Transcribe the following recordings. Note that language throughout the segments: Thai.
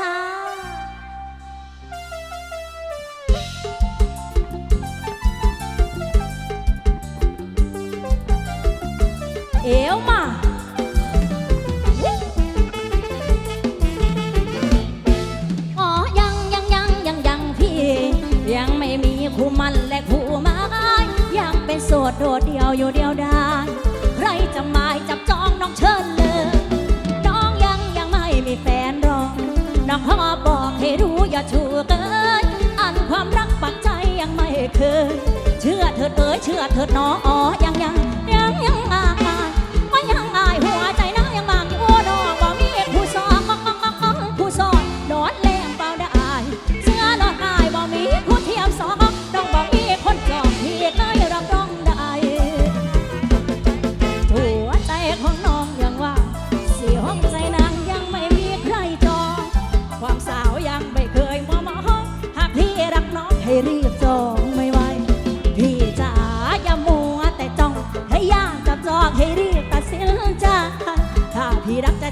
จ้าเอวมาอ๋อยังยังยังยังยังพี่ ยังไม่มีคู่มันและคู่ไม้ยังเป็นโสดโดดเดียวอยู่เดียว อย่าชูเกินอ่านความรักปักใจยังไม่เคย เชื่อเธอเอ๋ยเชื่อเธอน้องอ๋อยังยังยังยังอ่า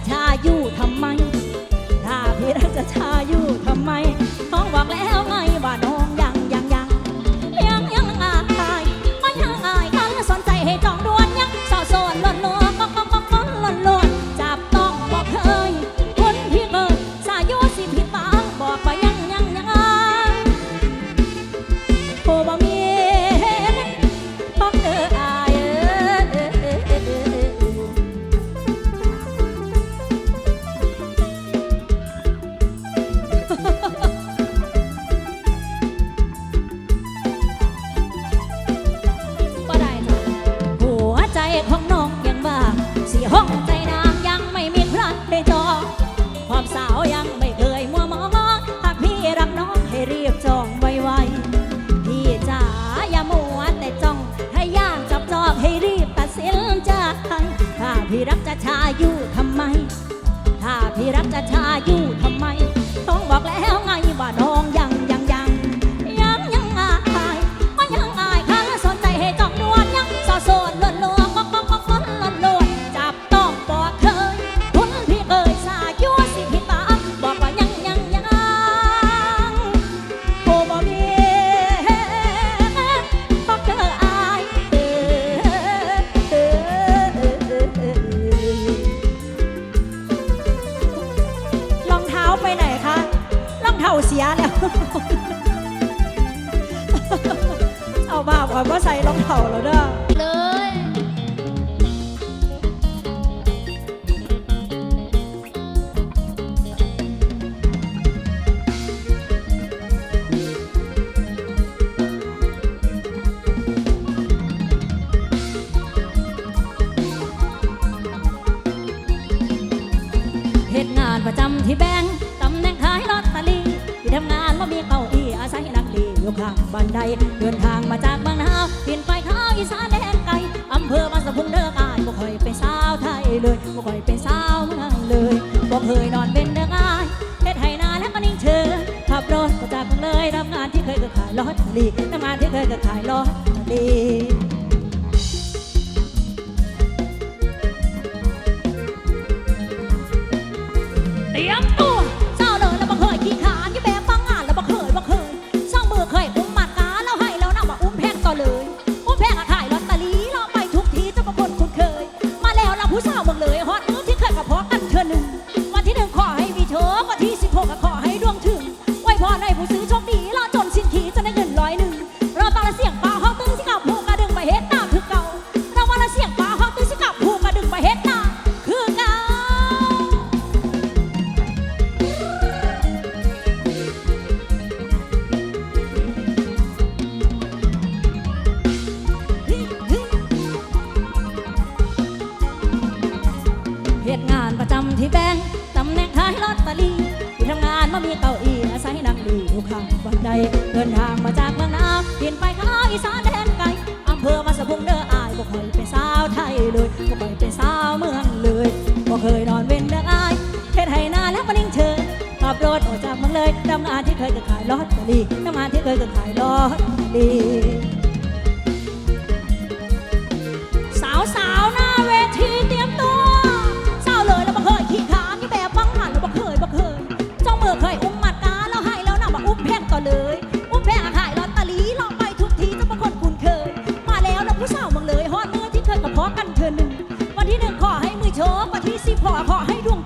ชาอยู่ทำไม ถ้าพี่รักจะชาอยู่ามาเลยบ่เคยนอนเป็นเดืองายเฮ็ดให้นาแล้วก็นิ่งเชิยขับรถปรจากเมืองเลยทำงานที่เคยก็ขายลอตเตอรี่ทำงานที่เคยก็ขายลอตเตอรี่เตรียมตัว น้ำมาที่เคยก็ขายรอดดีสาวสาวหน้าเวทีเตรียมตัวเศร้าเลยแล้วบ่เคยขี้ขานนี่แบบบังหันแล้วบ่เคยบ่เคยเจ้ามือเคยอุ้มหมัดตาแล้วให้แล้วน้ะบ่อุ้มแพงต่อเลย อุ้มแพงขายลอตเตอรี่ลองไปทุกทีเจ้าบางคนคุ้นเคย มาแล้วแล้ผู้สาวมึงเลยฮอดมือที่เคยกับพอกันเธอหนึ่งวันที่หนึ่งขอให้มือโชควันที่สิบขอขอให้ดวง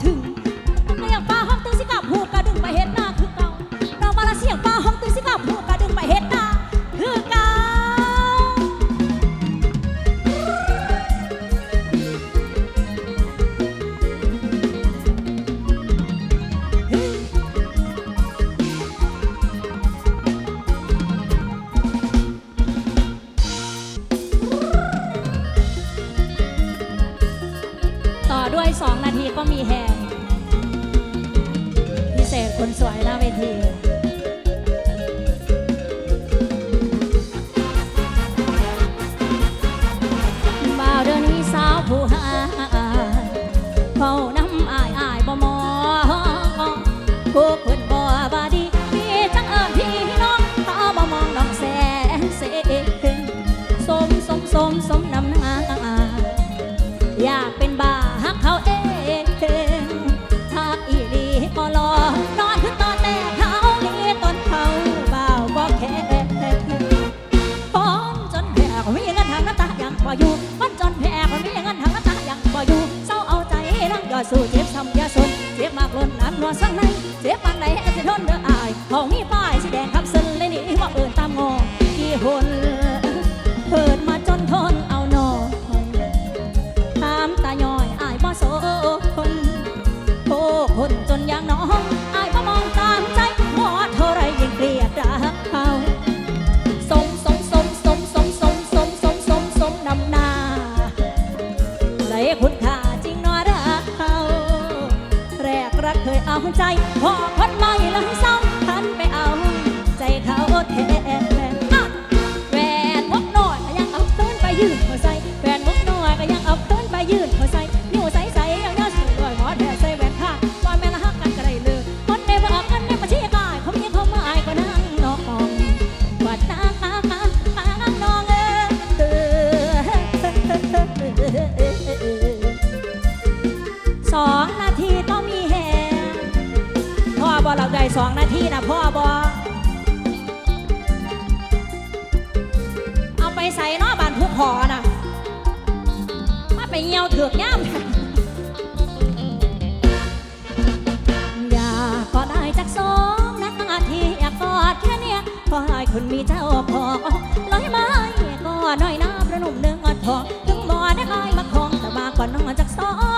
ใจพอพัดไม่ลังซ้ำทันไปเอา ใจเขาแทน สองนาทีนะพ่อบอเอาไปใส่นอบานทุกหอนะมาไปเงียวเถือกย่ำอยากก็ได้จากสองนาทีอยากกอดแค่เนี้ยก็ให้คุณมีเจ้าพอร้อยไม้ก็น้อยน้าประหนุ่มเนื้องอดทองถึงบ่อได้คอยมาคองแต่มางกว่านอนจากสอง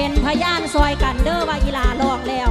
เป็นพยานซอยกันเด้อว่าอีลาลอกแล้ว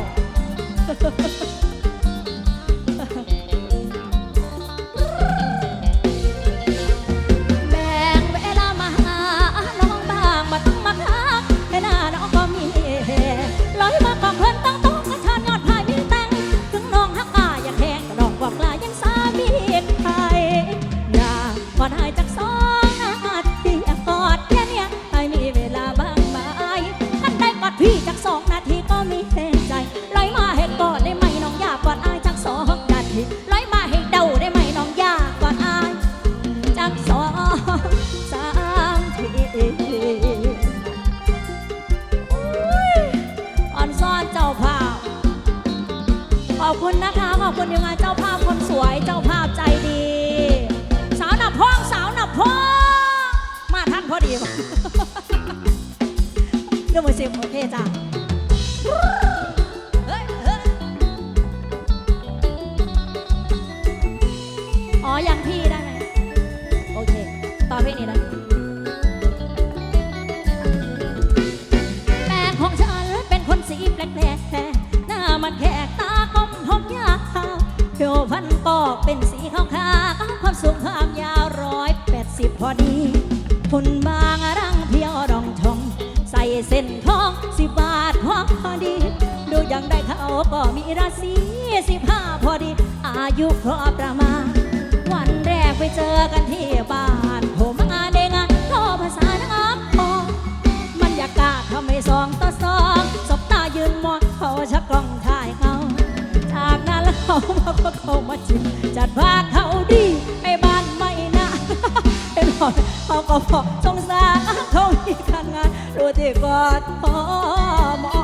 มโอเคจ้ะอ๋อยังพี่ได้ไหมโอเค ต่อพี่นี่ได้แม่ของฉันเป็นคนสีแปลกแหน้ามันแขกตาคมหอมยาวเดวพันก็เป็นสีขาวขาวความสูงความยาวร้อยแปดสิบพอดีคนบางอะ ก็มีราศีสิบห้าพอดี อายุครบประมาณ วันแรกไปเจอกันที่บ้านผมงานเดงานรอภาษานักพอมันยากาศทำให้สองต่อสองสบตายืนมองเขาชักกล้องถ่ายเขาจากนั้นแล้วเขามาก็เข้ามาจีบจัดพาเขาดีไปบ้านไม่นะเป็นหอเขาก็พอสงสารเขามีการงานรู้ที่กอดพมอ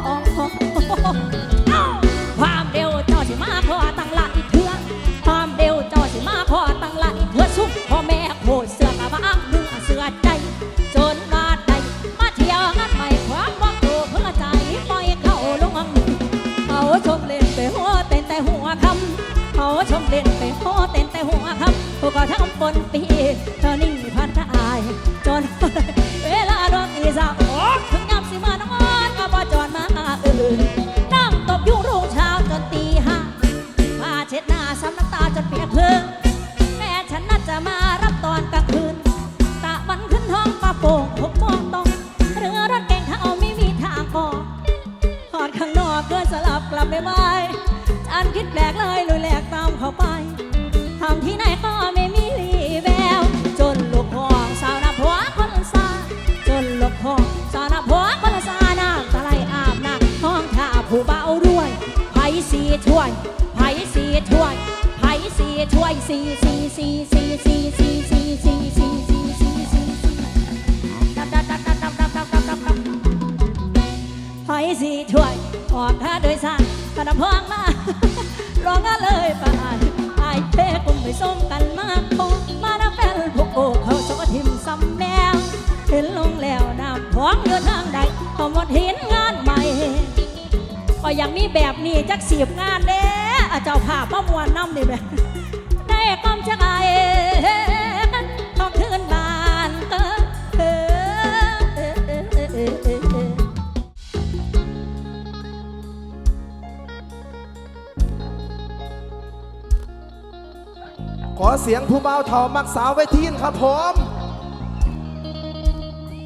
เช็ดหน้าซ้ำน้ำตาจนเปียกเพื้น น้ำพองอยู่ทางใดก็หมดเห็นงานใหม่ก็ยังมีแบบนี้จักสีบงานเด้อเจ้าภาพมามวนน้ำนี่แหละได้กำจักไอ้กันทองคืนบานเออเออเออเออเออเออเออขอเสียงผู้เบาเถามักสาวไว้ทีนครับผม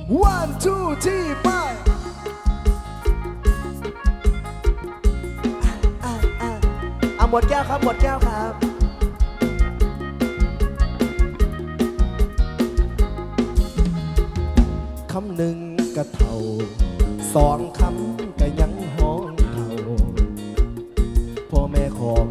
one two three five อะอะอะหมดแก้วครับ หมดแก้วครับคำหนึ่งกะเท่าสองคำก็ยังห้องเท่าพ่อแม่ของ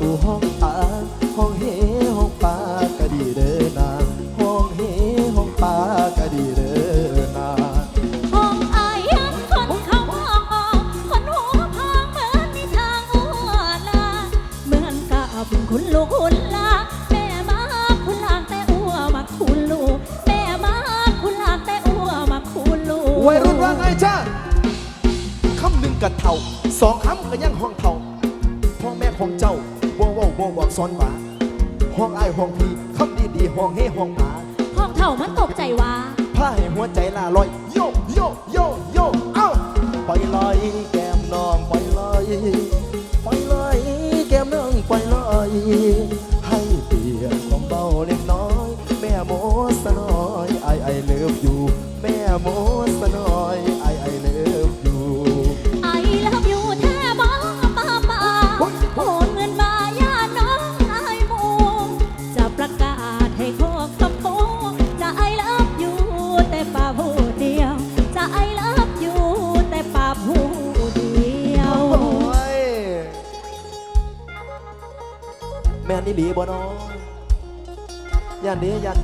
มาห้องตูห้องอาห้องเฮห้องปากะดีเด้อนาห้องเฮห้องปากะดีเด้อนาห้องอายยังคนเขาห้องออกคนหัวพองเหมือนในทางอ้วนลาเหมือนกับคุณลูกคุณลาแม่มาคุณลางแต่อ้วมาคุณลูกแม่มาคุณลางแต่อ้วมาคุณลูกวัยรุ่นว่าไงจ้าคำหนึ่งกัดเท่าสองคำก็ยังห้องเท่าพ่อแม่ของเจ้าบ่เว้าบ่บอก สอนว่าห้องอายห้องพี่คำดีๆห้องเฮห้องหมาห้องเท่ามันตกใจว่าพาให้หัวใจลาลอยโยโยโยโยเอ้าปล่อยลอยแก้มน้องปล่อยลอยปล่อยลอยแก้มน้องปล่อยลอยให้เปลี่ยนความเบาเล็กน้อย แม่โมสน้อยไอไอเลิฟอยู่แม่โม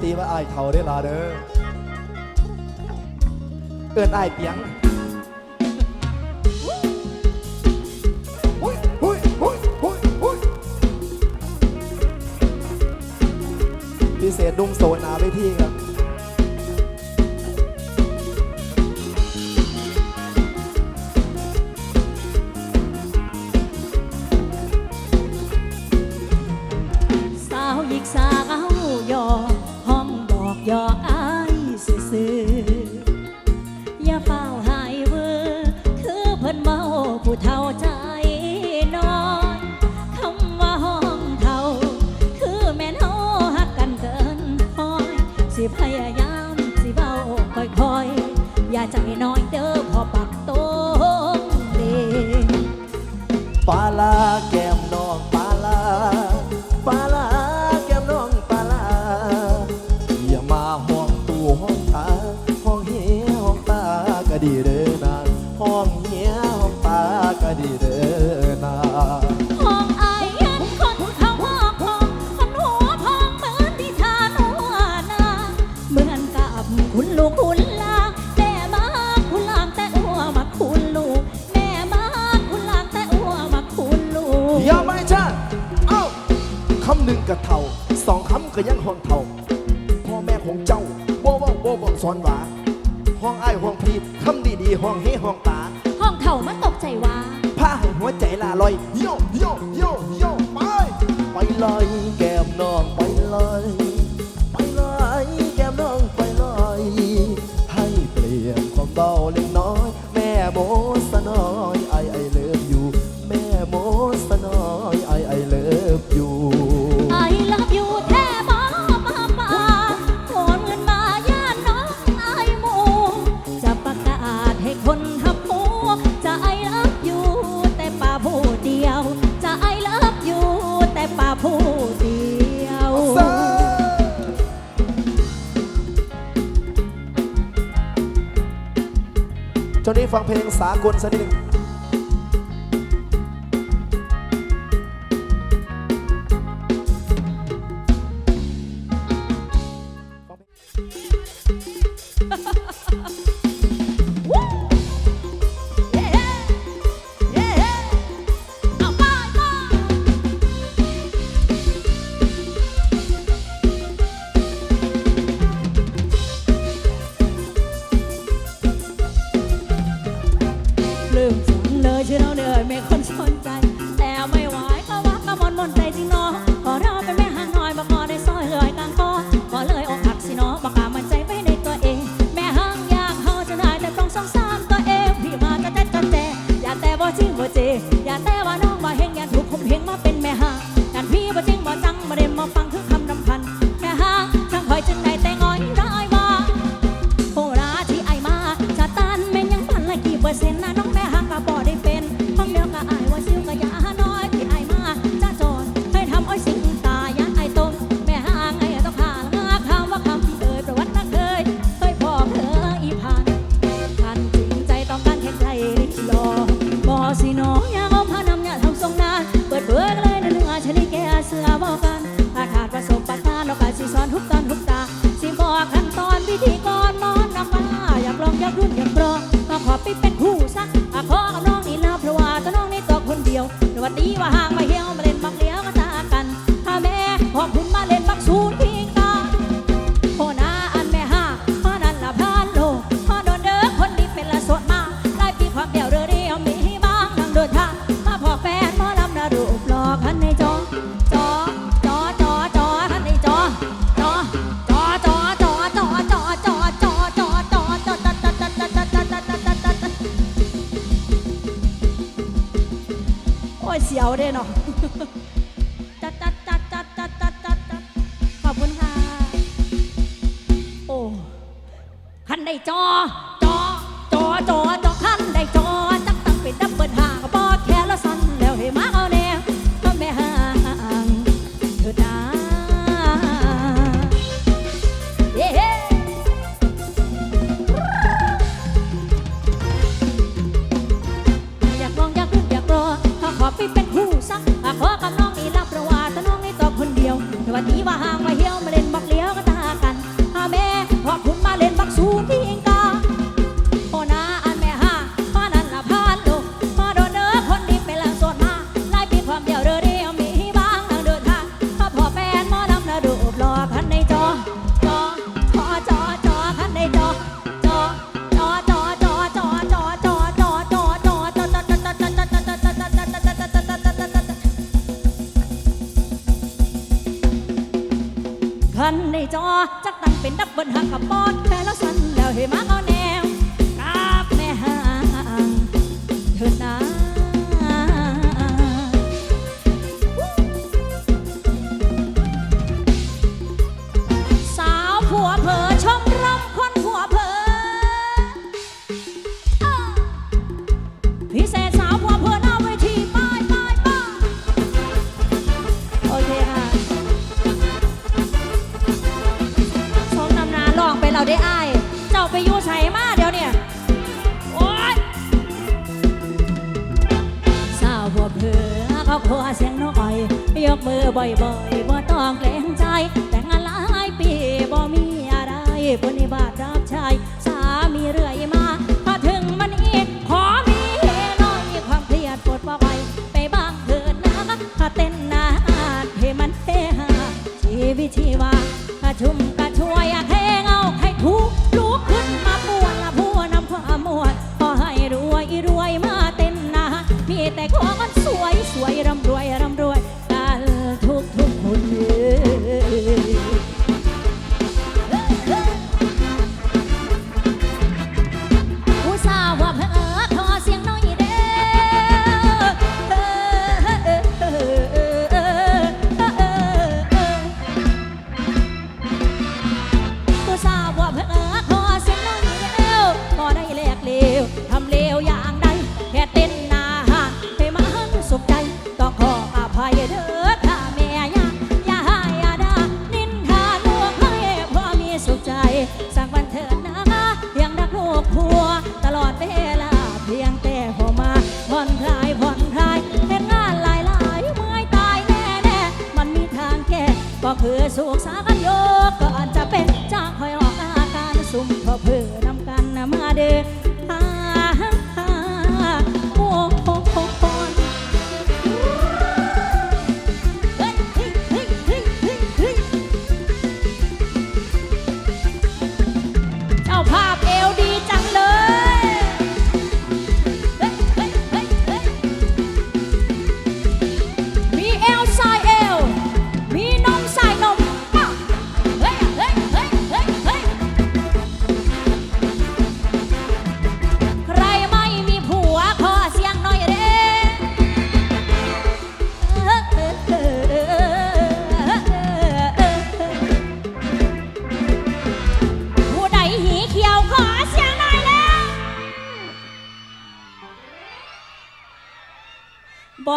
ตีว่าอายเท่าได้ลาเด้อเอิ้อนอายเปียงพิเศษนุ่มโซนาไปที่ครับสาวหยิกสาว ฟังเพลงสากลสักนิดหนึ่ง สุขสา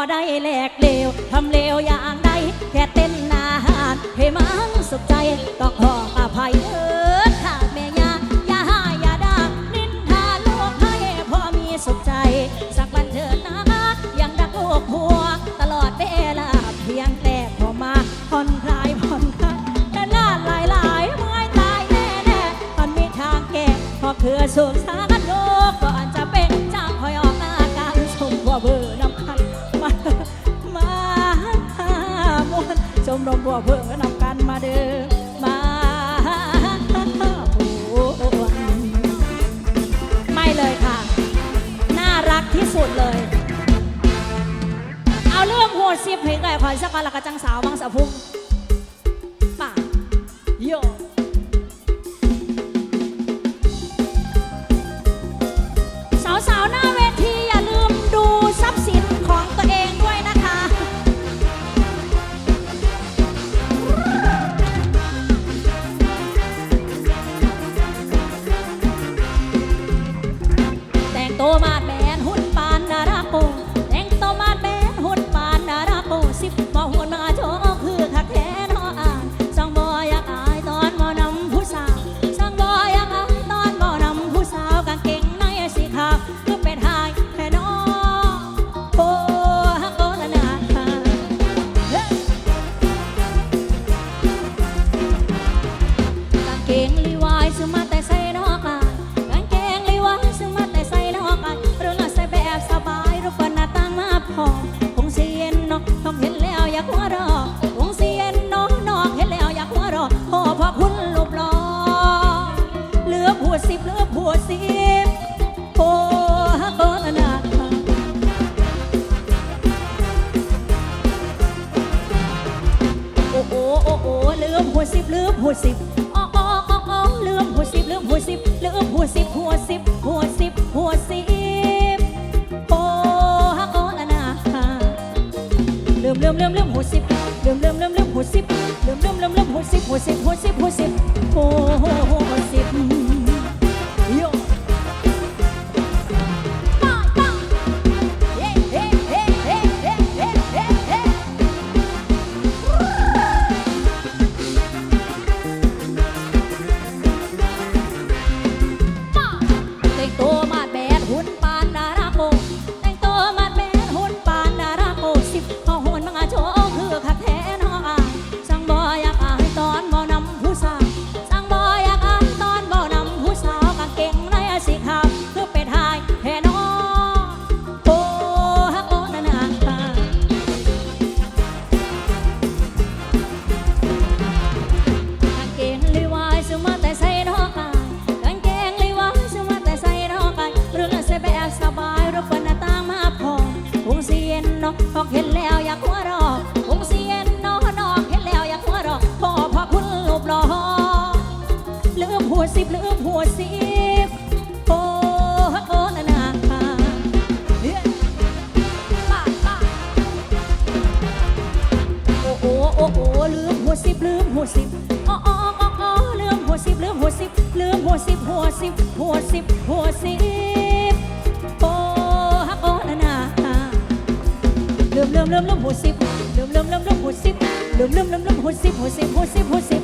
ได้แลกเลวทำเลวอย่างใดแค่เต้นนาหารให้มังสุขใจต้องขออภัยเธอ มาเดิมมาโอ้ไม่เลยค่ะ น่ารักที่สุดเลย เอาเรื่องโหดซิบห้ได้ขอสักวันละกะจังสาวบางสะพุง tiếng lên สิบลืมหัวสิบโอ้โอ้นะนาโอ้โอ้โอ้โอ้ลืมหัวสิบลืมหัวสิบโอ้โอ้โอ้โอ้ลืมหัวสิบลืมหัวสิบลืมหัวสิบหัวสิบหัวสิบหัวสิบโอ้โอ้นะนาลืมลืมลืมลืมหัวสิบลืมลืมลืมลืมหัวสิบลืมลืมลืมลืมหัวสิบหัวสิบหัวสิบหัวสิบ